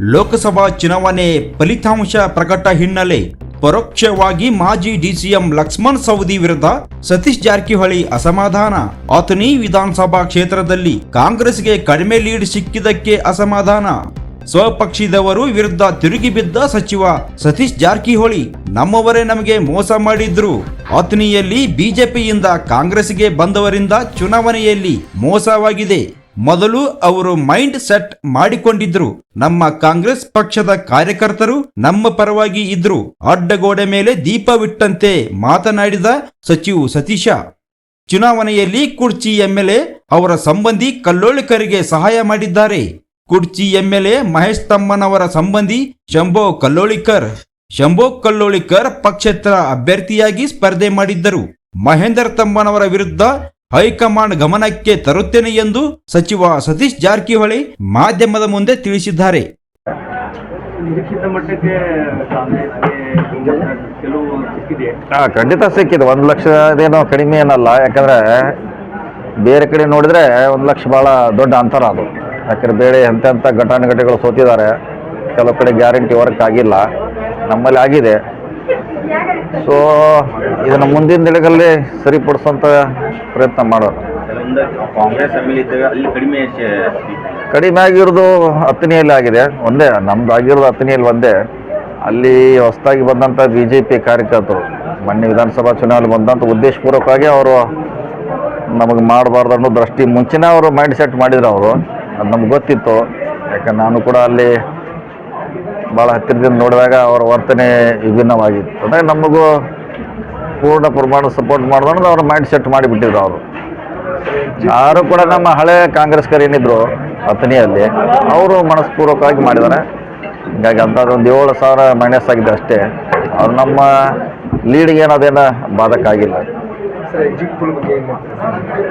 ಲೋಕಸಭಾ ಚುನಾವಣೆ ಫಲಿತಾಂಶ ಪ್ರಕಟ ಹಿನ್ನೆಲೆ ಪರೋಕ್ಷವಾಗಿ ಮಾಜಿ ಡಿಸಿಎಂ ಲಕ್ಷ್ಮಣ್ ಸವದಿ ವಿರುದ್ಧ ಸತೀಶ್ ಜಾರಕಿಹೊಳಿ ಅಸಮಾಧಾನ. ಆತನಿ ವಿಧಾನಸಭಾ ಕ್ಷೇತ್ರದಲ್ಲಿ ಕಾಂಗ್ರೆಸ್ಗೆ ಕಡಿಮೆ ಲೀಡ್ ಸಿಕ್ಕಿದ್ದಕ್ಕೆ ಅಸಮಾಧಾನ. ಸ್ವಪಕ್ಷದವರು ವಿರುದ್ಧ ತಿರುಗಿ ಬಿದ್ದ ಸಚಿವ ಸತೀಶ್ ಜಾರಕಿಹೊಳಿ ನಮ್ಮವರೇ ನಮಗೆ ಮೋಸ ಮಾಡಿದ್ರು. ಆತನಿಯಲ್ಲಿ ಬಿಜೆಪಿಯಿಂದ ಕಾಂಗ್ರೆಸ್ಗೆ ಬಂದವರಿಂದ ಚುನಾವಣೆಯಲ್ಲಿ ಮೋಸವಾಗಿದೆ. ಮೊದಲು ಅವರು ಮೈಂಡ್ ಸೆಟ್ ಮಾಡಿಕೊಂಡಿದ್ರು. ನಮ್ಮ ಕಾಂಗ್ರೆಸ್ ಪಕ್ಷದ ಕಾರ್ಯಕರ್ತರು ನಮ್ಮ ಪರವಾಗಿ ಇದ್ರು. ಅಡ್ಡಗೋಡೆ ಮೇಲೆ ದೀಪವಿಟ್ಟಂತೆ ಮಾತನಾಡಿದ ಸಚಿವ ಸತೀಶ. ಚುನಾವಣೆಯಲ್ಲಿ ಕುರ್ಚಿ ಎಂಎಲ್ಎ ಅವರ ಸಂಬಂಧಿ ಕಲ್ಲೋಳಿಕರಿಗೆ ಸಹಾಯ ಮಾಡಿದ್ದಾರೆ. ಕುರ್ಚಿ ಎಂಎಲ್ಎ ಮಹೇಶ್ ತಮ್ಮನವರ ಸಂಬಂಧಿ ಶಂಭೋ ಕಲ್ಲೋಳಿಕರ್ ಶಂಭೋ ಕಲ್ಲೋಳಿಕರ್ ಪಕ್ಷೇತರ ಅಭ್ಯರ್ಥಿಯಾಗಿ ಸ್ಪರ್ಧೆ ಮಾಡಿದ್ದರು. ಮಹೇಂದರ್ ತಮ್ಮನವರ ವಿರುದ್ಧ ಹೈಕಮಾಂಡ್ ಗಮನಕ್ಕೆ ತರುತ್ತೇನೆ ಎಂದು ಸಚಿವ ಸತೀಶ್ ಜಾರಕಿಹೊಳಿ ಮಾಧ್ಯಮದ ಮುಂದೆ ತಿಳಿಸಿದ್ದಾರೆ. ಖಂಡಿತ ಸಿಕ್ಕಿದೆ. ಒಂದು ಲಕ್ಷದೇನೋ ಕಡಿಮೆ ಏನಲ್ಲ ಯಾಕಂದ್ರೆ ಬೇರೆ ಕಡೆ ನೋಡಿದ್ರೆ ಒಂದು ಲಕ್ಷ ಭಾಳ ದೊಡ್ಡ ಅಂತರ ಅದು. ಯಾಕಂದ್ರೆ ಬೇರೆ ಎಂತೆಂಥ ಘಟಾನುಘಟಿಗಳು ಸೋತಿದ್ದಾರೆ. ಕೆಲವು ಕಡೆ ಗ್ಯಾರಂಟಿ ವರ್ಕ್ ಆಗಿಲ್ಲ. ನಮ್ಮಲ್ಲಿ ಆಗಿದೆ. ಸೊ ಇದನ್ನು ಮುಂದಿನ ದಿನಗಳಲ್ಲಿ ಸರಿಪಡಿಸುವಂಥ ಪ್ರಯತ್ನ ಮಾಡೋಣ. ಕಾಂಗ್ರೆಸ್ ಅಲ್ಲಿ ಕಡಿಮೆ ಕಡಿಮೆ ಆಗಿರೋದು ಹತ್ತನೆಯಲ್ಲಿ ಆಗಿದೆ. ಒಂದೇ ನಮ್ದು ಆಗಿರೋದು ಹತ್ತನೆಯಲ್ಲಿ ಒಂದೇ. ಅಲ್ಲಿ ಹೊಸದಾಗಿ ಬಂದಂಥ ಬಿ ಜೆ ಪಿ ಕಾರ್ಯಕರ್ತರು ಮೊನ್ನೆ ವಿಧಾನಸಭಾ ಚುನಾವಣೆ ಬಂದಂಥ ಉದ್ದೇಶಪೂರ್ವಕವಾಗಿ ಅವರು ನಮಗೆ ಮಾಡಬಾರ್ದು ಅನ್ನೋ ದೃಷ್ಟಿ ಮುಂಚೆನೇ ಅವರು ಮೈಂಡ್ ಸೆಟ್ ಮಾಡಿದ್ರು ಅವರು. ಅದು ನಮ್ಗೆ ಗೊತ್ತಿತ್ತು. ಯಾಕಂದ್ರೆ ನಾನು ಕೂಡ ಅಲ್ಲಿ ಭಾಳ ಹತ್ತಿರದಿಂದ ನೋಡಿದಾಗ ಅವರ ವರ್ತನೆ ವಿಭಿನ್ನವಾಗಿತ್ತು. ಅಂದರೆ ನಮಗೂ ಪೂರ್ಣ ಪ್ರಮಾಣ ಸಪೋರ್ಟ್ ಮಾಡೋದು ಅವ್ರ ಮೈಂಡ್ ಸೆಟ್ ಮಾಡಿಬಿಟ್ಟಿದ್ರು ಅವರು. ಯಾರು ಕೂಡ ನಮ್ಮ ಹಳೆ ಕಾಂಗ್ರೆಸ್ಕರ್ ಏನಿದ್ರು ಹತ್ತನೆಯಲ್ಲಿ ಅವರು ಮನಸ್ಪೂರ್ವಕವಾಗಿ ಮಾಡಿದ್ದಾರೆ ಹೀಗಾಗಿ ಅಂಥದ್ದೊಂದು ಏಳು ಸಾವಿರ ಮೈನಸ್ ಆಗಿದೆ ಅಷ್ಟೇ. ಅವ್ರು ನಮ್ಮ ಲೀಡ್ಗೆ ಏನದೇನು ಬಾಧಕ ಆಗಿಲ್ಲ.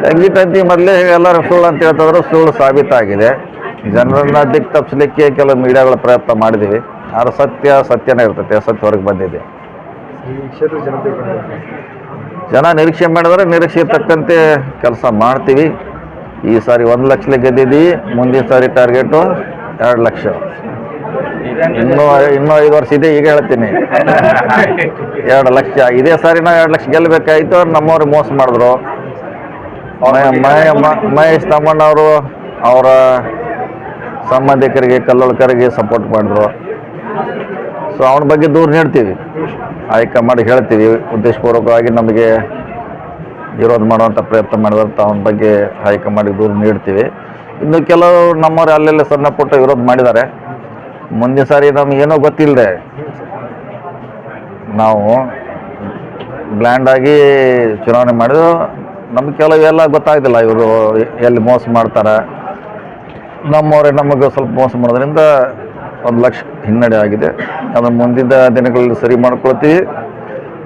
ಎಕ್ಸಿಟ್ ಅಂತ ಮೊದಲೇ ಎಲ್ಲರೂ ಸುಳ್ಳು ಅಂತ ಹೇಳ್ತಿದ್ರು ಸುಳ್ಳು ಸಾಬೀತಾಗಿದೆ. ಜನರನ್ನ ದಿಕ್ಕು ತಪ್ಪಿಸ್ಲಿಕ್ಕೆ ಕೆಲವು ಮೀಡಿಯಾಗಳ ಪ್ರಯತ್ನ ಮಾಡಿದ್ದೀವಿ ಆದ್ರೆ ಸತ್ಯ, ಸತ್ಯನೇ ಇರ್ತೈತೆ, ಸತ್ಯ ಹೊರಗೆ ಬಂದಿದೆ. ಜನ ನಿರೀಕ್ಷೆ ಮಾಡಿದ್ರೆ ನಿರೀಕ್ಷೆ ತಕ್ಕಂತೆ ಕೆಲಸ ಮಾಡ್ತೀವಿ. ಈ ಸಾರಿ ಒಂದು ಲಕ್ಷ ಗೆದ್ದಿದ್ದೀವಿ, ಮುಂದಿನ ಸಾರಿ ಟಾರ್ಗೆಟು ಎರಡು ಲಕ್ಷ. ಇನ್ನೂ ಇನ್ನೂ ಐದು ವರ್ಷ ಇದೆ, ಈಗ ಹೇಳ್ತೀನಿ. ಎರಡು ಲಕ್ಷ. ಇದೇ ಸಾರಿ ನಾವು ಎರಡು ಲಕ್ಷ ಗೆಲ್ಲಬೇಕಾಯ್ತು ನಮ್ಮವ್ರಿಗೆ ಮೋಸ ಮಾಡಿದ್ರು. ಮಹೇಶ್ ತಮ್ಮಣ್ಣವರು ಅವರ ಸಂಬಂಧಿಕರಿಗೆ, ಕಲ್ಲೋಳ್ಕರಿಗೆ ಸಪೋರ್ಟ್ ಮಾಡಿದ್ರು. ಸೊ ಅವನ ಬಗ್ಗೆ ದೂರ ನೀಡ್ತೀವಿ. ಹೈಕಮಾಂಡ್ ಹೇಳ್ತೀವಿ. ಉದ್ದೇಶಪೂರ್ವಕವಾಗಿ ನಮಗೆ ವಿರೋಧ ಮಾಡುವಂಥ ಪ್ರಯತ್ನ ಮಾಡಿದಂಥ ಅವನ ಬಗ್ಗೆ ಹೈಕಮಾಂಡಿಗೆ ದೂರ ನೀಡ್ತೀವಿ. ಇನ್ನು ಕೆಲವು ನಮ್ಮವ್ರು ಅಲ್ಲೆಲ್ಲ ಸಣ್ಣ ಪುಟ್ಟ ವಿರೋಧ ಮಾಡಿದ್ದಾರೆ. ಮುಂದಿನ ಸಾರಿ ನಮಗೇನೋ ಗೊತ್ತಿಲ್ಲದೆ ನಾವು ಬ್ಲ್ಯಾಂಡ್ ಆಗಿ ಚುನಾವಣೆ ಮಾಡಿದ್ರು. ನಮ್ಗೆ ಕೆಲವು ಎಲ್ಲ ಗೊತ್ತಾಗ್ತಿಲ್ಲ ಇವರು ಎಲ್ಲಿ ಮೋಸ ಮಾಡ್ತಾರೆ. ನಮ್ಮವ್ರೆ ನಮಗೆ ಸ್ವಲ್ಪ ಮೋಸ ಮಾಡೋದ್ರಿಂದ ಒಂದು ಲಕ್ಷ ಹಿನ್ನಡೆ ಆಗಿದೆ. ಅದನ್ನು ಮುಂದಿನ ದಿನಗಳಲ್ಲಿ ಸರಿ ಮಾಡ್ಕೊಳ್ತೀವಿ.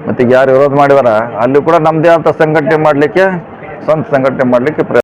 ಮತ್ತು ಯಾರು ವಿರೋಧ ಮಾಡಿದಾರ, ಅಲ್ಲಿ ಕೂಡ ನಮ್ಮದೇ ಅಂತ ಸಂಘಟನೆ ಮಾಡಲಿಕ್ಕೆ, ಸ್ವಂತ ಸಂಘಟನೆ ಮಾಡಲಿಕ್ಕೆ ಪ್ರಯತ್ನ